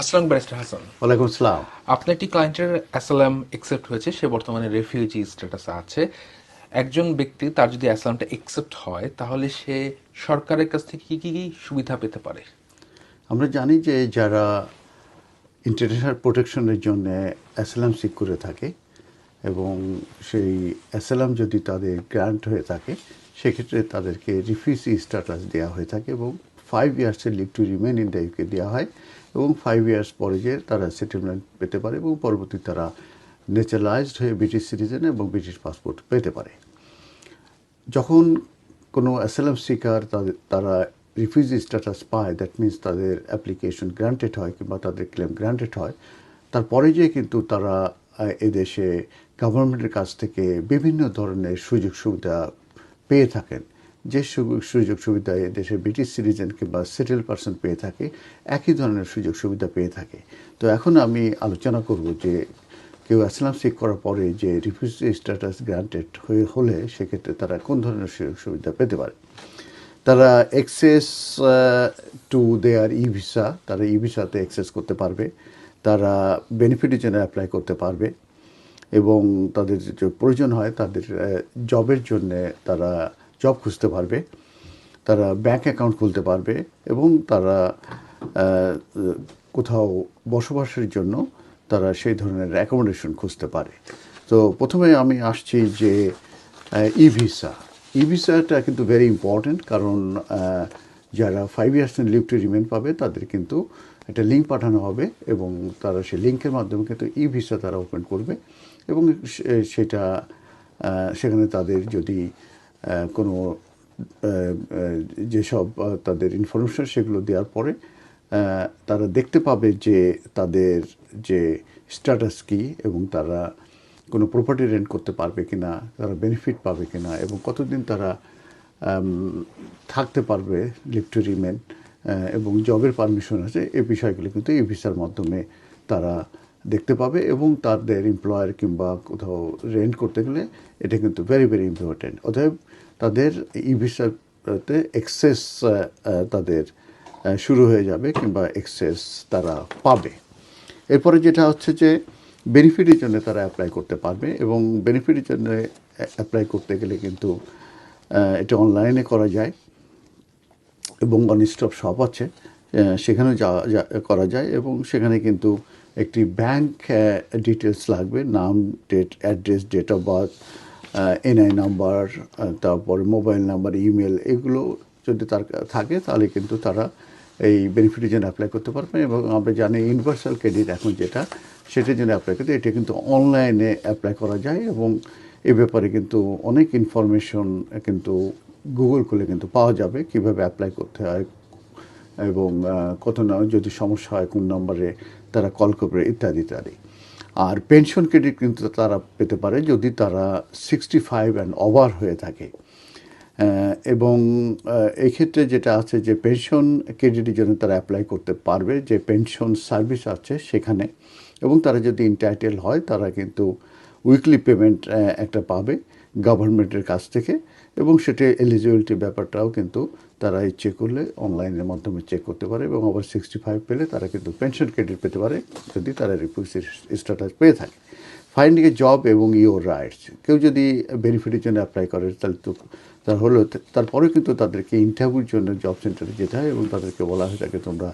আসসালাম ব্যারিস্টার হাসান। ওয়ালাইকুম আসসালাম। আপনার একটি ক্লায়েন্টের অ্যাসালাম একসেপ্ট হয়েছে সে বর্তমানে রেফিউজি স্ট্যাটাসে আছে। একজন ব্যক্তি তার যদি অ্যাসালামটা একসেপ্ট হয় তাহলে সে সরকারের কাছ থেকে কি কি সুবিধা পেতে পারে? আমরা জানি যে যারা ইন্টারন্যাশনাল প্রোটেকশনের জন্য অ্যাসালাম সিক করে থাকে এবং সেই অ্যাসালাম যদি তাদের গ্রান্ট হয়ে থাকে সেক্ষেত্রে তাদেরকে রিফিউজি স্ট্যাটাস দেওয়া হয়ে থাকে এবং five ইয়ার্সের leave to remain in the UK দেওয়া হয়। এবং ফাইভ ইয়ার্স পরে যে তারা সেটেলমেন্ট পেতে পারে এবং পরবর্তী তারা ন্যাচারালাইজড হয়ে ব্রিটিশ সিটিজেন এবং ব্রিটিশ পাসপোর্ট পেতে পারে। যখন কোনো অ্যাসালাম সিকার তাদের, তারা রিফিউজি স্ট্যাটাস পায় দ্যাট মিন্স তাদের অ্যাপ্লিকেশন গ্রান্টেড হয় কিংবা তাদের ক্লেম গ্রান্টেড হয়, তারপরে যে কিন্তু তারা এদেশে গভর্নমেন্টের কাছ থেকে বিভিন্ন ধরনের সুযোগ সুবিধা পেয়ে থাকেন। যে সুযোগ সুবিধা দেশে ব্রিটিশ সিটিজেন কিংবা সেটেল পারসন পেয়ে থাকে, একই ধরনের সুযোগ সুবিধা পেয়ে থাকে। তো এখন আমি আলোচনা করব যে কেউ অ্যাসলাম সিক করার পরে যে রিফিউজি স্ট্যাটাস গ্রান্টেড হয়ে হলে সেক্ষেত্রে তারা কোন ধরনের সুযোগ সুবিধা পেতে পারে? তারা access to their e visa তারা ই ভিসাতে অ্যাক্সেস করতে পারবে। তারা বেনিফিটের জন্য অ্যাপ্লাই করতে পারবে। এবং তাদের যে প্রয়োজন হয়, তাদের জবের জন্যে তারা জব খুঁজতে পারবে, তারা ব্যাংক অ্যাকাউন্ট খুলতে পারবে এবং তারা কোথাও বসবাসের জন্য তারা সেই ধরনের অ্যাকোমোডেশন খুঁজতে পারে। তো প্রথমে আমি আসছি যে ই ভিসা ই ভিসাটা কিন্তু ভেরি ইম্পর্ট্যান্ট কারণ যারা five years leave to remain পাবে, তাদের কিন্তু একটা লিঙ্ক পাঠানো হবে এবং তারা সেই লিঙ্কের মাধ্যমে কিন্তু ই ভিসা তারা ওপেন করবে এবং সেটা সেখানে তাদের যদি কোনো যেসব তাদের ইনফরমেশন সেগুলো দেওয়ার পরে তারা দেখতে পাবে যে তাদের যে স্ট্যাটাস কী এবং তারা কোনো প্রপার্টি রেন্ট করতে পারবে কি না তারা বেনিফিট পাবে কি না এবং কতদিন তারা থাকতে পারবে লিভ এবং জবের পারমিশন আছে, এই বিষয়গুলো কিন্তু এই ভিসার মাধ্যমে তারা দেখতে পাবে এবং তাদের এমপ্লয়ার কিংবা কোথাও রেন্ট করতে গেলে এটা কিন্তু ভেরি ভেরি ইম্পর্টেন্ট অতএব তাদের ই ভিসাতে এক্সেস তাদের শুরু হয়ে যাবে কিংবা এক্সেস তারা পাবে। এরপরে যেটা হচ্ছে যে বেনিফিটের জন্য তারা অ্যাপ্লাই করতে পারবে এবং বেনিফিটের জন্য অ্যাপ্লাই করতে গেলে কিন্তু এটা অনলাইনে করা যায় এবং অন স্টপ শপ আছে। সেখানেও যাওয়া করা যায় এবং সেখানে কিন্তু একটি ব্যাংক ডিটেলস লাগবে, নাম date address date of birth NI number তারপরে মোবাইল নাম্বার ইমেল এগুলো যদি তার থাকে তাহলে কিন্তু তারা এই বেনিফিটের জন্য অ্যাপ্লাই করতে পারবে এবং আমরা জানি ইউনিভার্সাল ক্রেডিট এখন যেটা, সেটার জন্য অ্যাপ্লাই করতে, এটা কিন্তু অনলাইনে অ্যাপ্লাই করা যায় এবং এ ব্যাপারে কিন্তু অনেক ইনফরমেশন কিন্তু গুগল খুলে কিন্তু পাওয়া যাবে কীভাবে অ্যাপ্লাই করতে হয় এবং কত না, যদি সমস্যা হয় কোন নম্বরে তারা কল করবে, ইত্যাদি ইত্যাদি। আর পেনশন ক্রেডিট কিন্তু তারা পেতে পারে যদি তারা সিক্সটি ফাইভ অ্যান্ড ওভার হয়ে থাকে। এবং এক্ষেত্রে যেটা আছে যে পেনশন ক্রেডিটের জন্য তারা অ্যাপ্লাই করতে পারবে যে পেনশন সার্ভিস আছে সেখানে। এবং তারা যদি ইন্টাইটেল হয় তারা কিন্তু উইকলি পেমেন্ট একটা পাবে গভর্নমেন্টের কাছ থেকে। এবং সেটা এলিজিবিলিটি ব্যাপারটাও কিন্তু তারা ইচ্ছে করলে অনলাইনের মাধ্যমে চেক করতে পারে এবং আবার সিক্সটি ফাইভ পেলে তারা কিন্তু পেনশন ক্রেডিট পেতে পারে যদি তারা রিফিউজি স্ট্যাটাস পেয়ে থাকে। ফাইন্ডিং এ জব এবং ইওর রাইটস কেউ যদি বেনিফিটের জন্য অ্যাপ্লাই করে, তাহলে তো তার হলো তারপরে কিন্তু তাদেরকে ইন্টারভিউর জন্য জব সেন্টারে যেতে হয় এবং তাদেরকে বলা হয়ে থাকে তোমরা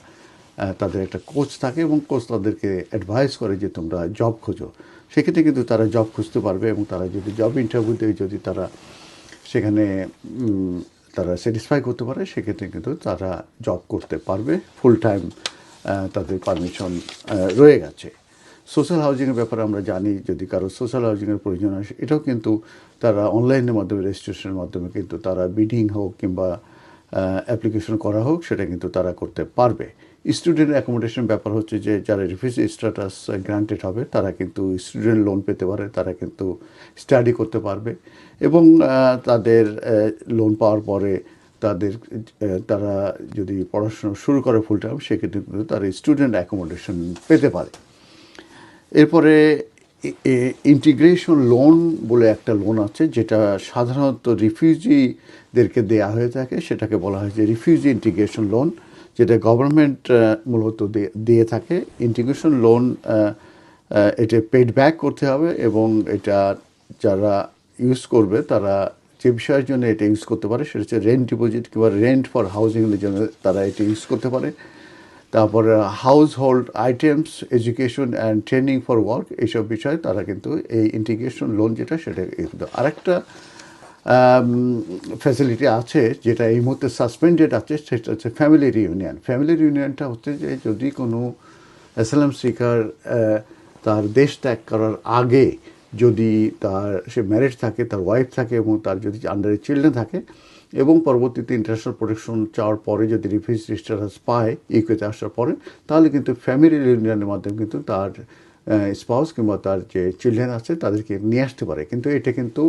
তাদের একটা কোচ থাকে এবং কোচ তাদেরকে অ্যাডভাইস করে যে তোমরা জব খোঁজো। সেক্ষেত্রে কিন্তু তারা জব খুঁজতে পারবে এবং তারা যদি জব ইন্টারভিউ দেয়, যদি তারা সেখানে তারা স্যাটিসফাই করতে পারে, সেক্ষেত্রে কিন্তু তারা জব করতে পারবে ফুল টাইম তাদের পারমিশন রয়ে গেছে। সোশ্যাল হাউজিংয়ের ব্যাপারে আমরা জানি, যদি কারও সোশ্যাল হাউজিংয়ের প্রয়োজন আসে এটাও কিন্তু তারা অনলাইনের মাধ্যমে রেজিস্ট্রেশনের মাধ্যমে কিন্তু তারা বিডিং হোক কিংবা অ্যাপ্লিকেশন করা হোক, সেটা কিন্তু তারা করতে পারবে। স্টুডেন্ট অ্যাকোমোডেশন ব্যাপার হচ্ছে যে, যারা রিফিউজি স্ট্যাটাস গ্রান্টেড হবে, তারা কিন্তু স্টুডেন্ট লোন পেতে পারে, তারা কিন্তু স্টাডি করতে পারবে এবং তাদের লোন পাওয়ার পরে তাদের তারা যদি পড়াশোনা শুরু করে ফুল টাইম সেক্ষেত্রে কিন্তু তারা স্টুডেন্ট অ্যাকোমোডেশন পেতে পারে। এরপরে ইন্টিগ্রেশন লোন বলে একটা লোন আছে, যেটা সাধারণত রিফিউজিদেরকে দেয়া হয়ে থাকে, সেটাকে বলা হয় যে রিফিউজি ইন্টিগ্রেশন লোন যেটা গভর্নমেন্ট মূলত দিয়ে- থাকে ইন্টিগ্রেশন লোন এটা পেড ব্যাক করতে হবে এবং এটা যারা ইউজ করবে তারা যে বিষয়ের জন্য এটা ইউজ করতে পারে, সেটা হচ্ছে রেন্ট ডিপোজিট কিংবা রেন্ট ফর হাউজিংয়ের জন্য তারা এটা ইউজ করতে পারে। তারপরে household items education and training for work এইসব বিষয়ে তারা কিন্তু এই ইন্টিগ্রেশন লোন যেটা, সেটা আরেকটা ফ্যাসিলিটি আছে, যেটা এই মুহূর্তে সাসপেন্ডেড আছে, সেটা হচ্ছে ফ্যামিলি রিউনিয়ন ফ্যামিলি রিউনিয়নটা হচ্ছে যে যদি কোনো অ্যাসালাম শিকার তার দেশ ত্যাগ করার আগে যদি তার, সে ম্যারেজ থাকে, তার ওয়াইফ থাকে এবং তার যদি আন্ডারে চিলড্রেন থাকে এবং পরবর্তীতে ইন্টারন্যাশনাল প্রোটেকশন চাওয়ার পরে যদি রিফিউজ স্ট্যাটাস পায় ইউকেতে আসার পরে, তাহলে কিন্তু ফ্যামিলি রিউনিয়নের মাধ্যমে কিন্তু তার স্পাউস কিংবা তার যে চিলড্রেন আছে, তাদেরকে নিয়ে আসতে পারে। কিন্তু এটা কিন্তু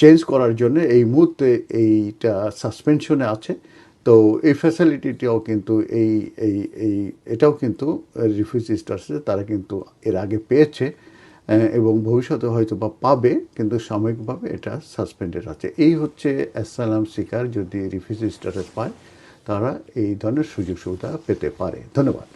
চেঞ্জ করার জন্য এই মুহূর্তে এইটা সাসপেনশনে আছে। তো এই ফ্যাসিলিটিটাও কিন্তু এই এই এই, এটাও কিন্তু রিফিউজি স্টার্সে তারা কিন্তু এর আগে পেয়েছে এবং ভবিষ্যতে হয়তো বা পাবে, কিন্তু সাময়িকভাবে এটা সাসপেন্ডেড আছে। এই হচ্ছে অ্যাসালাম শিকার যদি রিফিউজি স্ট্যাটাস পায়, তারা এই ধরনের সুযোগ সুবিধা পেতে পারে। ধন্যবাদ।